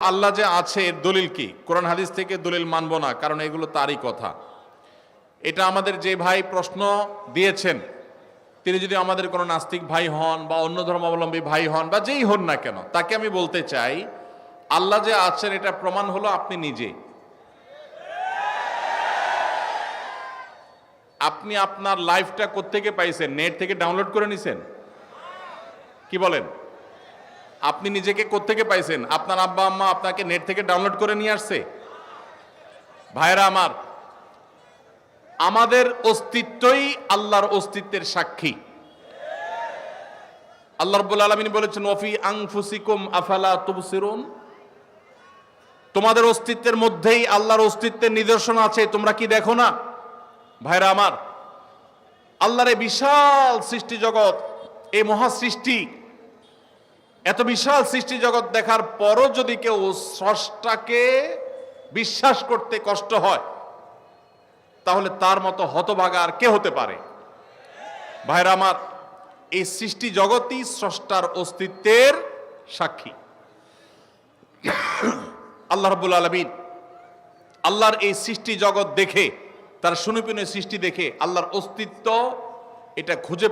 আল্লাহ যে আছে, এর দলিল কি? কোরআন হাদিস থেকে দলিল মানব না, কারণ এগুলো তারই কথা। এটা আমাদের যে ভাই প্রশ্ন দিয়েছেন, তিনি যদি আমাদের কোনো নাস্তিক ভাই হন বা অন্য ধর্মাবলম্বী ভাই হন বা যেই হন না কেন, তাকে আমি বলতে চাই, আল্লাহ যে আছেন, এটা প্রমাণ হলো আপনি নিজে। আপনি আপনার লাইফটা কোত্থেকে পাইছেন? নেট থেকে ডাউনলোড করে নিছেন? কি বলেন? আপনি নিজেকে কোত্থেকে পাইছেন? আপনার আব্বা, আম্মা আপনাকে নেট থেকে ডাউনলোড করে নিয়ে আসছে? ভাইরা আমার, আমাদের অস্তিত্বই আল্লাহর অস্তিত্বের সাক্ষী। আল্লাহ রব্বুল আলমিন বলেছেন, ওফি আংফুসিকুম আফালা তুবসিরুন? তোমাদের অস্তিত্বের মধ্যেই আল্লাহর অস্তিত্বের নিদর্শন আছে, তোমরা কি দেখো না? ভাইরা আমার, আল্লাহর বিশাল সৃষ্টি জগৎ, এই মহা সৃষ্টি এত বিশাল সৃষ্টি জগৎ দেখার পরও যদি কেউ স্রষ্টাকে বিশ্বাস করতে কষ্ট হয়, তাহলে তার মতো হতভাগা আর কে হতে পারে? ভাইরা আমার, এই সৃষ্টি জগৎই স্রষ্টার অস্তিত্বের সাক্ষী। আল্লাহ রব্বুল আলমিন আল্লাহর এই সৃষ্টি জগৎ দেখে, তার সুনিপুণের সৃষ্টি দেখে আল্লাহর অস্তিত্ব এটা খুঁজে